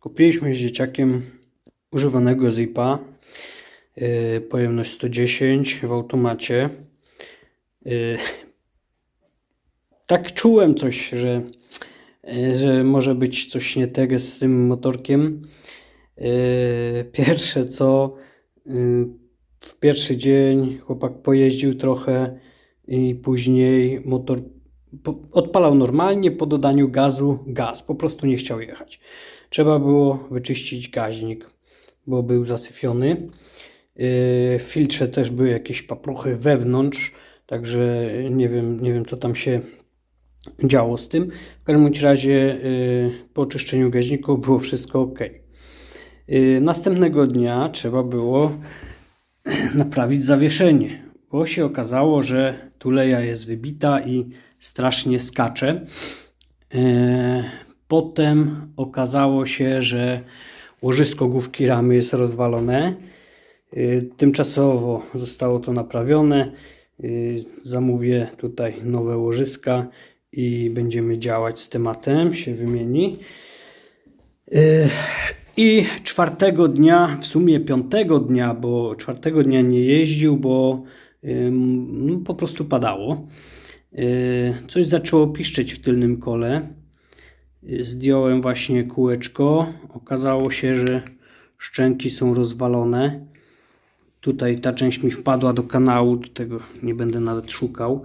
Kupiliśmy z dzieciakiem używanego Zipa. Yy, pojemność 110 w automacie. Yy, tak czułem coś, że, yy, że może być coś nie tego z tym motorkiem. Yy, Pierwsze co, yy, w pierwszy dzień chłopak pojeździł trochę i później motor odpalał normalnie, po dodaniu gazu gaz, po prostu nie chciał jechać. Trzeba było wyczyścić gaźnik, bo był zasyfiony. Yy, W filtrze też były jakieś papruchy wewnątrz, także nie wiem, nie wiem co tam się działo z tym. W każdym razie yy, po oczyszczeniu gaźników było wszystko ok. Yy, Następnego dnia trzeba było naprawić zawieszenie, bo się okazało, że tuleja jest wybita i strasznie skacze. Potem okazało się, że łożysko główki ramy jest rozwalone. E, Tymczasowo zostało to naprawione. E, Zamówię tutaj nowe łożyska i będziemy działać z tematem, się wymieni. E, I czwartego dnia, w sumie piątego dnia, bo czwartego dnia nie jeździł, bo no, po prostu padało. Y, Coś zaczęło piszczeć w tylnym kole. Zdjąłem właśnie kółeczko. Okazało się, że szczęki są rozwalone. Tutaj ta część mi wpadła do kanału, tego nie będę nawet szukał,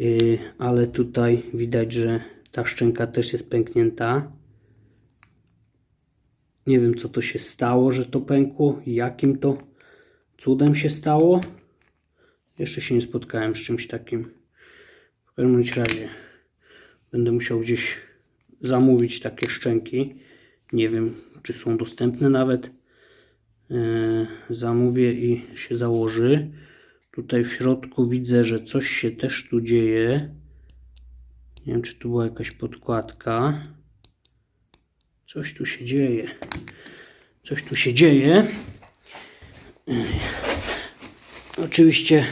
Y, ale tutaj widać, że ta szczęka też jest pęknięta. Nie wiem, co to się stało, że to pękło, jakim to cudem się stało. Jeszcze się nie spotkałem z czymś takim. W każdym razie będę musiał gdzieś zamówić takie szczęki. Nie wiem, czy są dostępne nawet. Eee, zamówię i się założy. Tutaj w środku widzę, że coś się też tu dzieje. Nie wiem, czy tu była jakaś podkładka. Coś tu się dzieje. Coś tu się dzieje. Oczywiście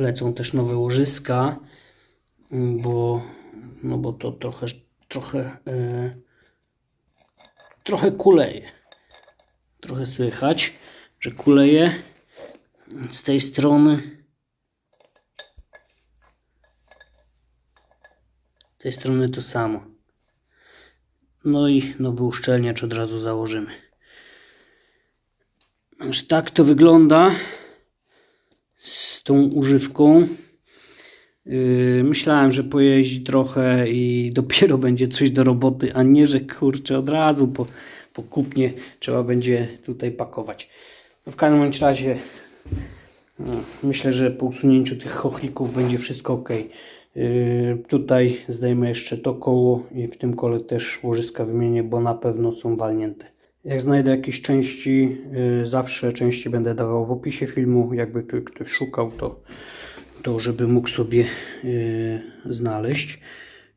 lecą też nowe łożyska, bo, no bo to trochę, trochę, e, trochę kuleje. Trochę słychać, że kuleje z tej strony. Z tej strony to samo. No i nowy uszczelniacz od razu założymy. Aż tak to wygląda z tą używką. Yy, myślałem, że pojeździ trochę i dopiero będzie coś do roboty, a nie, że kurczę od razu po, po kupnie trzeba będzie tutaj pakować. No w każdym razie no, myślę, że po usunięciu tych chochlików będzie wszystko ok. Yy, tutaj zdejmę jeszcze to koło i w tym kole też łożyska wymienię, bo na pewno są walnięte. Jak znajdę jakieś części, yy, zawsze części będę dawał w opisie filmu. Jakby tu ktoś szukał, to, to żeby mógł sobie yy, znaleźć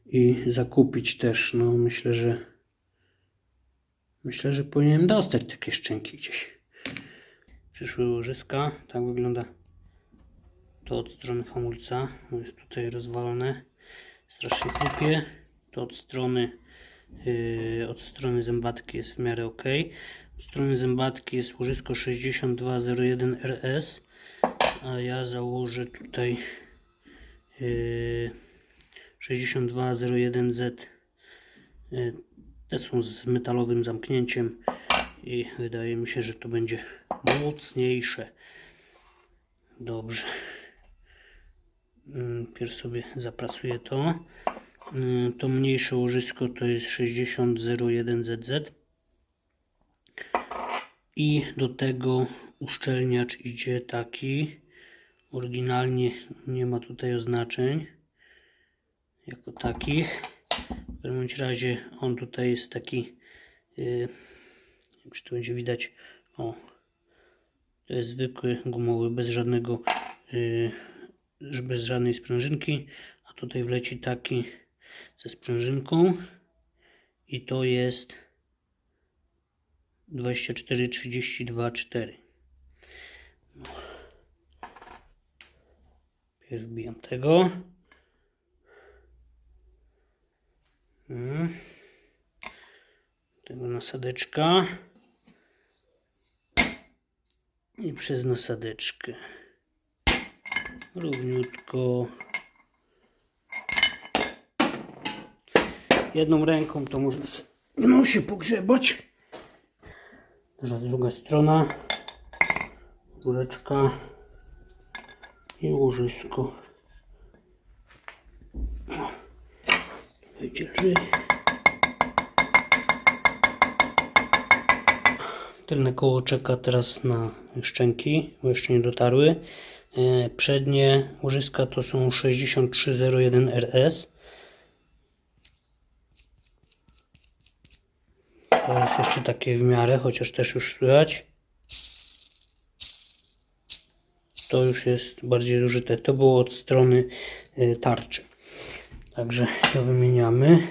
i zakupić też. No myślę, że myślę, że powinienem dostać takie szczęki gdzieś. Przyszły łożyska, tak wygląda to od strony hamulca, jest tutaj rozwalone, strasznie chlupie. To od strony, od strony zębatki jest w miarę ok. Od strony zębatki jest łożysko 6201RS, a ja założę tutaj yy, 6201Z. Yy, te są z metalowym zamknięciem i wydaje mi się, że to będzie mocniejsze. Dobrze. Mm, Pierw sobie zaprasuję to. Mm, To mniejsze łożysko to jest 6001ZZ. I do tego uszczelniacz idzie taki. Oryginalnie nie ma tutaj oznaczeń jako takich. W każdym razie on tutaj jest taki. Yy, czy to będzie widać. O, to jest zwykły gumowy, bez żadnego, yy, bez żadnej sprężynki. A tutaj wleci taki ze sprężynką. I to jest 24 32 4 no. Pierw wbijam tego. Hmm. Tego nasadeczka. I przez nasadeczkę. Równiutko. Jedną ręką to można s- w nosie pogrzebać. Teraz druga strona. Góreczka i łożysko. Lżej. Tylne koło czeka teraz na szczęki, bo jeszcze nie dotarły. E, Przednie łożyska to są 6301 To jest jeszcze takie w miarę, chociaż też już słychać. To już jest bardziej zużyte. To było od strony y, tarczy. Także to wymieniamy.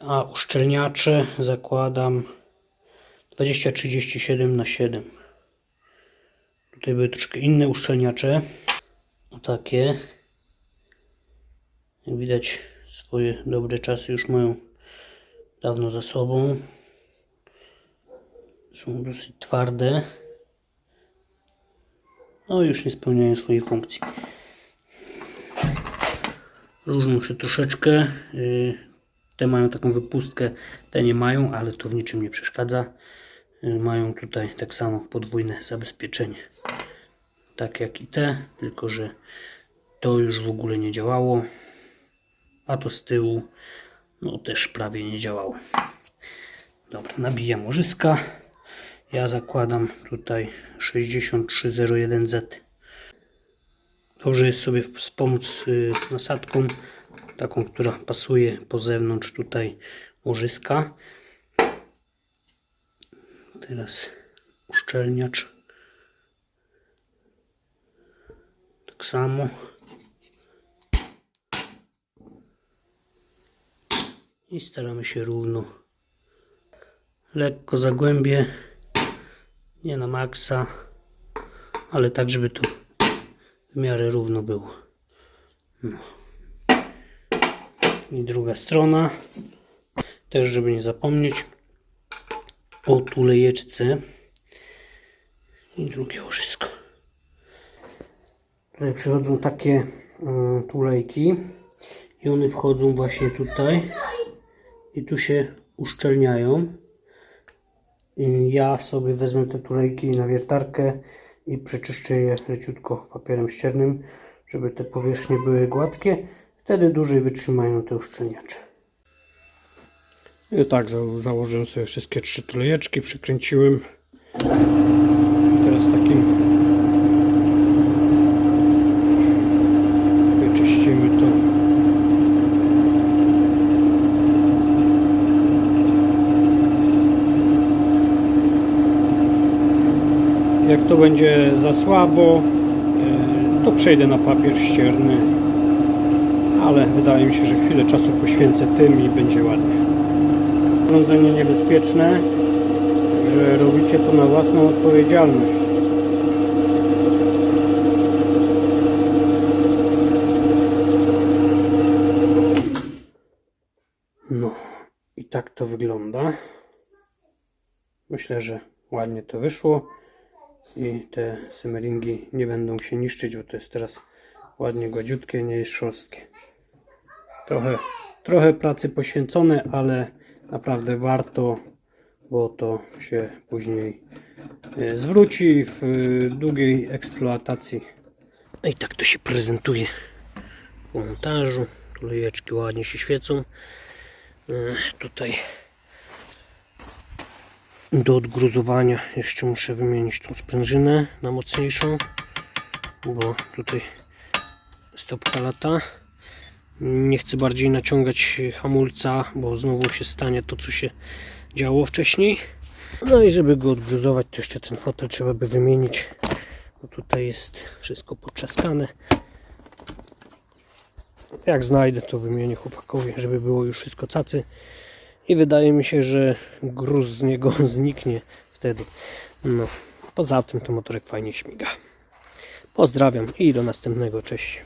A uszczelniacze zakładam 2037 na 7. Tutaj były troszkę inne uszczelniacze. O takie. Jak widać swoje dobre czasy już mają dawno za sobą. Są dosyć twarde. No już nie spełniają swojej funkcji. Różnią się troszeczkę. y, Te mają taką wypustkę, te nie mają, ale to w niczym nie przeszkadza. Y, Mają tutaj tak samo podwójne zabezpieczenie. Tak jak i te, tylko że to już w ogóle nie działało. A to z tyłu no też prawie nie działało. Dobra, nabijam łożyska. Ja zakładam tutaj 6301Z. Dobrze jest sobie wspomóc y, nasadką, taką, która pasuje po zewnątrz tutaj łożyska. Teraz uszczelniacz. Tak samo. I staramy się równo. Lekko zagłębię nie na maksa, ale tak, żeby to w miarę równo było. No. I druga strona, też żeby nie zapomnieć o tulejeczce i drugie łożysko. Tutaj przychodzą takie mm, tulejki i one wchodzą właśnie tutaj i tu się uszczelniają. I Ja sobie wezmę te tulejki na wiertarkę i przeczyszczę je leciutko papierem ściernym, żeby te powierzchnie były gładkie. Wtedy dłużej wytrzymają te uszczelniacze. I tak za- założyłem sobie wszystkie trzy tulejeczki, przykręciłem. Teraz takim wyczyścimy to. Jak to będzie za słabo, e, to przejdę na papier ścierny. Ale wydaje mi się, że chwilę czasu poświęcę tym i będzie ładnie. Urządzenie niebezpieczne, że robicie to na własną odpowiedzialność. No i tak to wygląda. Myślę, że ładnie to wyszło i te symeringi nie będą się niszczyć, bo to jest teraz ładnie gładziutkie, nie jest szorstkie. Trochę, trochę pracy poświęcone, ale naprawdę warto, bo to się później e, zwróci w e, długiej eksploatacji. No I tak to się prezentuje po montażu. Tulejeczki ładnie się świecą. E, Tutaj do odgruzowania jeszcze muszę wymienić tą sprężynę na mocniejszą, bo tutaj stopka lata. Nie chcę bardziej naciągać hamulca, bo znowu się stanie to, co się działo wcześniej. No i żeby go odgruzować, to jeszcze ten fotel trzeba by wymienić, bo tutaj jest wszystko potrzaskane. Jak znajdę, to wymienię chłopakowi, żeby było już wszystko cacy. I wydaje mi się, że gruz z niego zniknie wtedy. No, poza tym to motorek fajnie śmiga. Pozdrawiam i do następnego. Cześć.